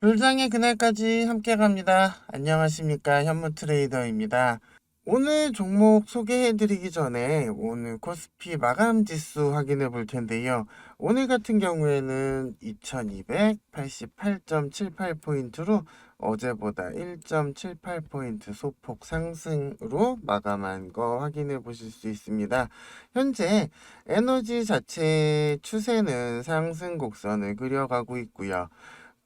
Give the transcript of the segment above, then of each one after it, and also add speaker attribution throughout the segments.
Speaker 1: 불장의 그날까지 함께 갑니다. 안녕하십니까. 현무 트레이더입니다. 오늘 종목 소개해드리기 전에 오늘 코스피 마감 지수 확인해 볼 텐데요. 오늘 같은 경우에는 2288.78포인트로 어제보다 1.78포인트 소폭 상승으로 마감한 거 확인해 보실 수 있습니다. 현재 에너지 자체 추세는 상승 곡선을 그려가고 있고요.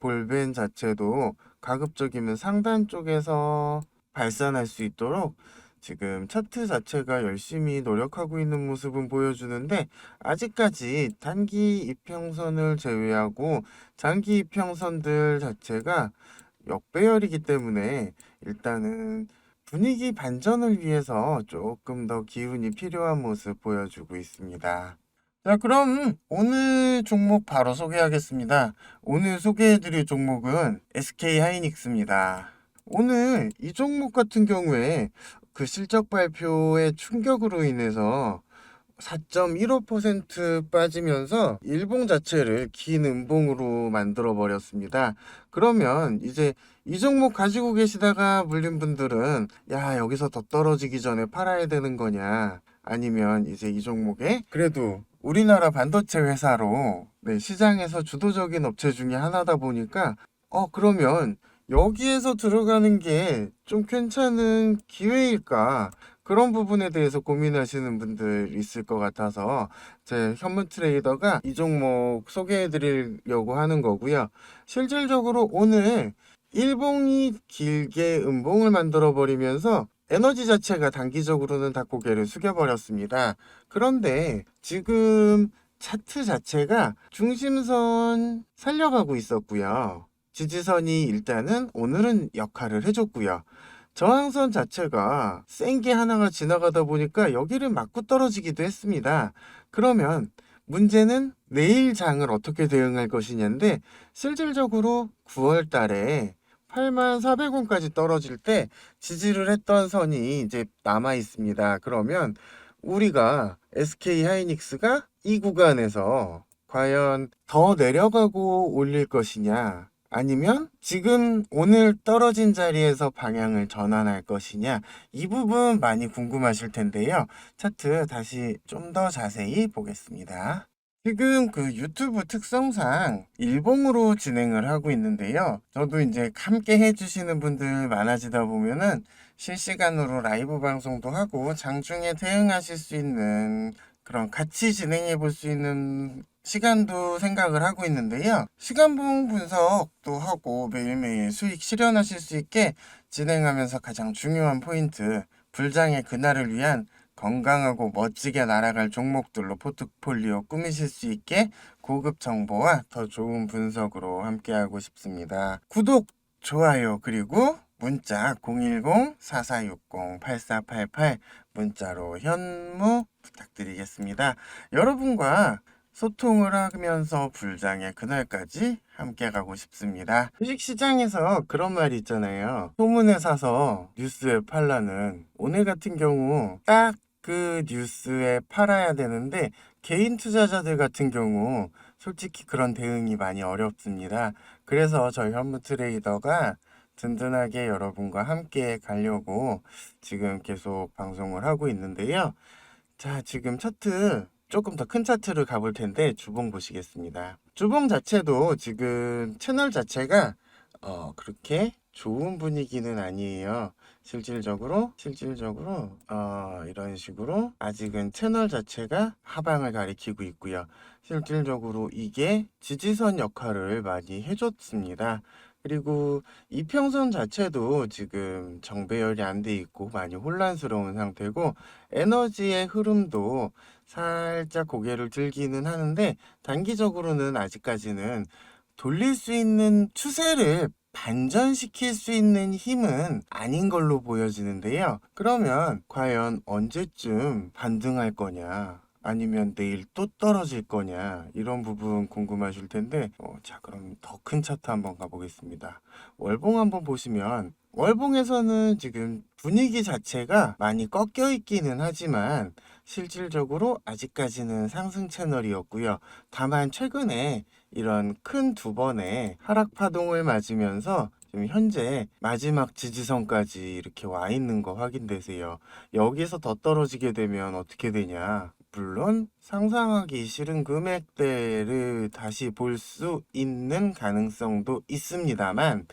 Speaker 1: 볼벤 자체도 가급적이면 상단 쪽에서 발산할 수 있도록 지금 차트 자체가 열심히 노력하고 있는 모습은 보여주는데 아직까지 단기 이평선을 제외하고 장기 이평선들 자체가 역배열이기 때문에 일단은 분위기 반전을 위해서 조금 더 기운이 필요한 모습 보여주고 있습니다. 자, 그럼 오늘 종목 바로 소개하겠습니다. 오늘 소개해드릴 종목은 SK 하이닉스입니다. 오늘 이 종목 같은 경우에 그 실적 발표의 충격으로 인해서 4.15% 빠지면서 일봉 자체를 긴 음봉으로 만들어 버렸습니다. 그러면 이제 이 종목 가지고 계시다가 물린 분들은 야, 여기서 더 떨어지기 전에 팔아야 되는 거냐? 아니면 이제 이 종목에 그래도 우리나라 반도체 회사로 네, 시장에서 주도적인 업체 중에 하나다 보니까 어, 그러면 여기에서 들어가는 게 좀 괜찮은 기회일까? 그런 부분에 대해서 고민하시는 분들 있을 것 같아서 제 현무 트레이더가 이 종목 소개해 드리려고 하는 거고요. 실질적으로 오늘 일봉이 길게 음봉을 만들어 버리면서 에너지 자체가 단기적으로는 다 고개를 숙여버렸습니다. 그런데 지금 차트 자체가 중심선 살려가고 있었고요. 지지선이 일단은 오늘은 역할을 해줬고요. 저항선 자체가 센 게 하나가 지나가다 보니까 여기를 맞고 떨어지기도 했습니다. 그러면 문제는 내일 장을 어떻게 대응할 것이냐인데 실질적으로 9월 달에 84,400원까지 떨어질 때 지지를 했던 선이 이제 남아 있습니다. 그러면 우리가 SK 하이닉스가 이 구간에서 과연 더 내려가고 올릴 것이냐 아니면 지금 오늘 떨어진 자리에서 방향을 전환할 것이냐 이 부분 많이 궁금하실 텐데요. 차트 다시 좀 더 자세히 보겠습니다. 지금 그 유튜브 특성상 일봉으로 진행을 하고 있는데요. 저도 이제 함께 해주시는 분들 많아지다 보면은 실시간으로 라이브 방송도 하고 장중에 대응하실 수 있는 그런 같이 진행해 볼 수 있는 시간도 생각을 하고 있는데요. 시간봉 분석도 하고 매일매일 수익 실현하실 수 있게 진행하면서 가장 중요한 포인트, 불장의 그날을 위한 건강하고 멋지게 날아갈 종목들로 포트폴리오 꾸미실 수 있게 고급 정보와 더 좋은 분석으로 함께하고 싶습니다. 구독, 좋아요, 그리고 문자 010-4460-8488 문자로 현무 부탁드리겠습니다. 여러분과 소통을 하면서 불장의 그날까지 함께 가고 싶습니다. 주식시장에서 그런 말이 있잖아요. 소문에 사서 뉴스에 팔라는 오늘 같은 경우 딱 그 뉴스에 팔아야 되는데 개인 투자자들 같은 경우 솔직히 그런 대응이 많이 어렵습니다. 그래서 저희 현무 트레이더가 든든하게 여러분과 함께 가려고 지금 계속 방송을 하고 있는데요. 자, 지금 차트 조금 더 큰 차트를 가볼 텐데 주봉 보시겠습니다. 주봉 자체도 지금 채널 자체가 어, 그렇게 좋은 분위기는 아니에요. 실질적으로 실질적으로 어, 이런 식으로 아직은 채널 자체가 하방을 가리키고 있고요. 실질적으로 이게 지지선 역할을 많이 해줬습니다. 그리고 이평선 자체도 지금 정배열이 안 돼 있고 많이 혼란스러운 상태고 에너지의 흐름도 살짝 고개를 들기는 하는데 단기적으로는 아직까지는 돌릴 수 있는 추세를 반전시킬 수 있는 힘은 아닌 걸로 보여지는데요. 그러면 과연 언제쯤 반등할 거냐? 아니면 내일 또 떨어질 거냐? 이런 부분 궁금하실 텐데, 어, 자, 그럼 더 큰 차트 한번 가보겠습니다. 월봉 한번 보시면, 월봉에서는 지금 분위기 자체가 많이 꺾여 있기는 하지만, 실질적으로 아직까지는 상승 채널이었고요. 다만 최근에 이런 큰 두 번의 하락 파동을 맞으면서 지금 현재 마지막 지지선까지 이렇게 와 있는 거 확인되세요. 여기서 더 떨어지게 되면 어떻게 되냐? 물론 상상하기 싫은 금액대를 다시 볼 수 있는 가능성도 있습니다만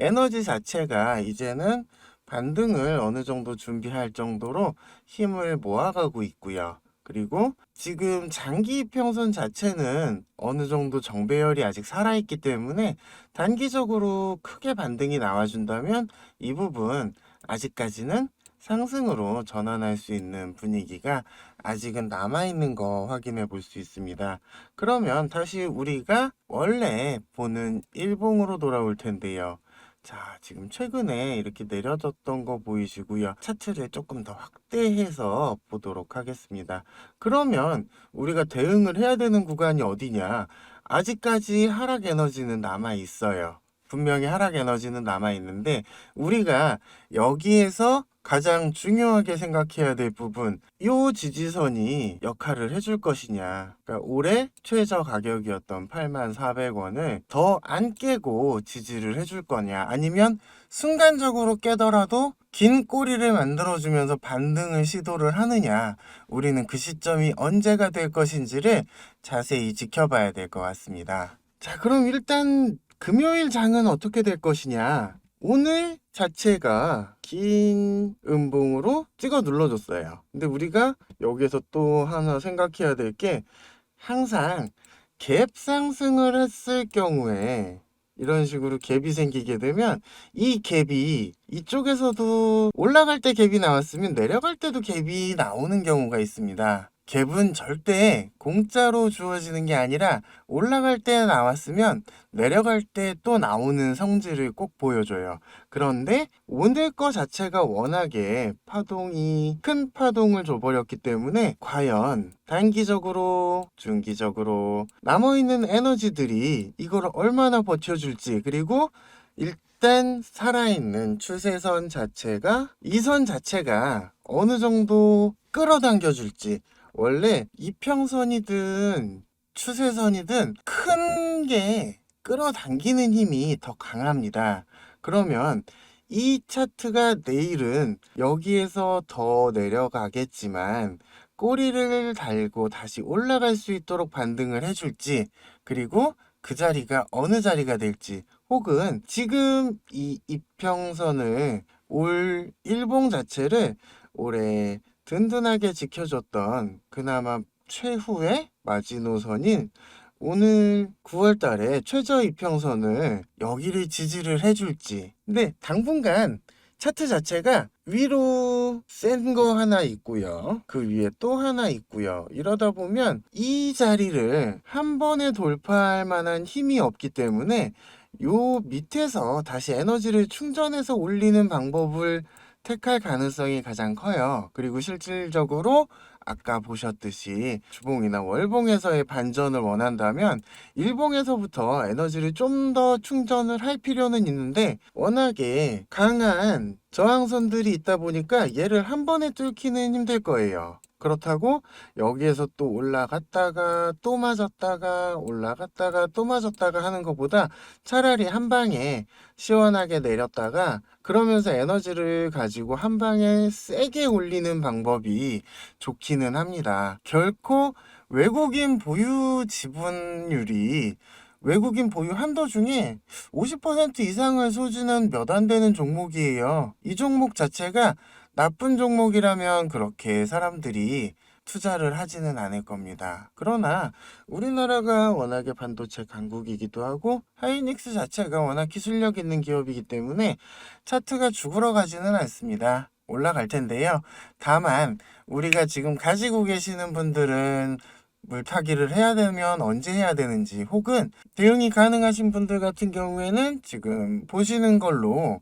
Speaker 1: 에너지 자체가 이제는 반등을 어느 정도 준비할 정도로 힘을 모아가고 있고요. 그리고 지금 장기 이평선 자체는 어느 정도 정배열이 아직 살아있기 때문에 단기적으로 크게 반등이 나와준다면 이 부분 아직까지는 상승으로 전환할 수 있는 분위기가 아직은 남아있는 거 확인해 볼 수 있습니다. 그러면 다시 우리가 원래 보는 일봉으로 돌아올 텐데요. 자, 지금 최근에 이렇게 내려졌던 거 보이시고요. 차트를 조금 더 확대해서 보도록 하겠습니다. 그러면 우리가 대응을 해야 되는 구간이 어디냐? 아직까지 하락 에너지는 남아 있어요. 분명히 하락 에너지는 남아 있는데 우리가 여기에서 가장 중요하게 생각해야 될 부분, 요 지지선이 역할을 해줄 것이냐. 그러니까 올해 최저 가격이었던 84,400원을 더 안 깨고 지지를 해줄 거냐. 아니면 순간적으로 깨더라도 긴 꼬리를 만들어주면서 반등을 시도를 하느냐. 우리는 그 시점이 언제가 될 것인지를 자세히 지켜봐야 될 것 같습니다. 자, 그럼 일단 금요일 장은 어떻게 될 것이냐. 오늘 자체가 긴 음봉으로 찍어 눌러줬어요. 근데 우리가 여기에서 또 하나 생각해야 될 게 항상 갭 상승을 했을 경우에 이런 식으로 갭이 생기게 되면 이 갭이 이쪽에서도 올라갈 때 갭이 나왔으면 내려갈 때도 갭이 나오는 경우가 있습니다. 갭은 절대 공짜로 주어지는 게 아니라 올라갈 때 나왔으면 내려갈 때 또 나오는 성질을 꼭 보여줘요. 그런데 오늘 거 자체가 워낙에 파동이 큰 파동을 줘버렸기 때문에 과연 단기적으로, 중기적으로 남아있는 에너지들이 이걸 얼마나 버텨줄지 그리고 일단 살아있는 추세선 자체가 이 선 자체가 어느 정도 끌어당겨 줄지 원래 이평선이든 추세선이든 큰 게 끌어당기는 힘이 더 강합니다. 그러면 이 차트가 내일은 여기에서 더 내려가겠지만 꼬리를 달고 다시 올라갈 수 있도록 반등을 해줄지 그리고 그 자리가 어느 자리가 될지 혹은 지금 이 이평선을 올 일봉 자체를 올해 든든하게 지켜줬던 그나마 최후의 마지노선인 오늘 9월 달에 최저 이평선을 여기를 지지를 해줄지. 근데 당분간 차트 자체가 위로 센 거 하나 있고요. 그 위에 또 하나 있고요. 이러다 보면 이 자리를 한 번에 돌파할 만한 힘이 없기 때문에 요 밑에서 다시 에너지를 충전해서 올리는 방법을 택할 가능성이 가장 커요. 그리고 실질적으로 아까 보셨듯이 주봉이나 월봉에서의 반전을 원한다면 일봉에서부터 에너지를 좀 더 충전을 할 필요는 있는데 워낙에 강한 저항선들이 있다 보니까 얘를 한 번에 뚫기는 힘들 거예요. 그렇다고 여기에서 또 올라갔다가 또 맞았다가 올라갔다가 또 맞았다가 하는 것보다 차라리 한 방에 시원하게 내렸다가 그러면서 에너지를 가지고 한 방에 세게 올리는 방법이 좋기는 합니다. 결코 외국인 보유 지분율이 외국인 보유 한도 중에 50% 이상을 소지는 몇안 되는 종목이에요. 이 종목 자체가 나쁜 종목이라면 그렇게 사람들이 투자를 하지는 않을 겁니다. 그러나 우리나라가 워낙에 반도체 강국이기도 하고 하이닉스 자체가 워낙 기술력 있는 기업이기 때문에 차트가 죽으러 가지는 않습니다. 올라갈 텐데요. 다만 우리가 지금 가지고 계시는 분들은 물타기를 해야 되면 언제 해야 되는지 혹은 대응이 가능하신 분들 같은 경우에는 지금 보시는 걸로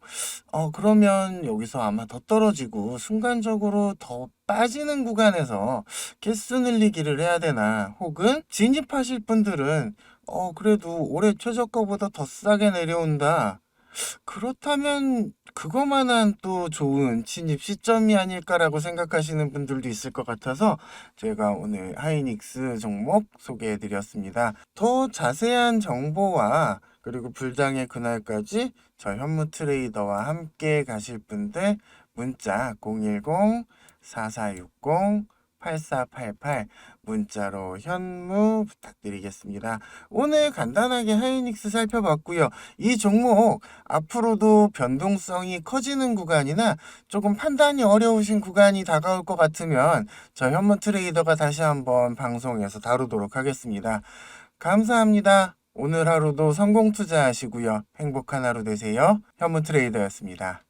Speaker 1: 어 그러면 여기서 아마 더 떨어지고 순간적으로 더 빠지는 구간에서 개수 늘리기를 해야 되나 혹은 진입하실 분들은 어 그래도 올해 최저가보다 더 싸게 내려온다. 그렇다면 그거만한 또 좋은 진입 시점이 아닐까라고 생각하시는 분들도 있을 것 같아서 제가 오늘 하이닉스 종목 소개해 드렸습니다. 더 자세한 정보와 그리고 불장의 그날까지 저 현무 트레이더와 함께 가실 분들 문자 010-4460-8488 문자로 현무 부탁드리겠습니다. 오늘 간단하게 하이닉스 살펴봤고요. 이 종목 앞으로도 변동성이 커지는 구간이나 조금 판단이 어려우신 구간이 다가올 것 같으면 저 현무 트레이더가 다시 한번 방송에서 다루도록 하겠습니다. 감사합니다. 오늘 하루도 성공 투자하시고요. 행복한 하루 되세요. 현무 트레이더였습니다.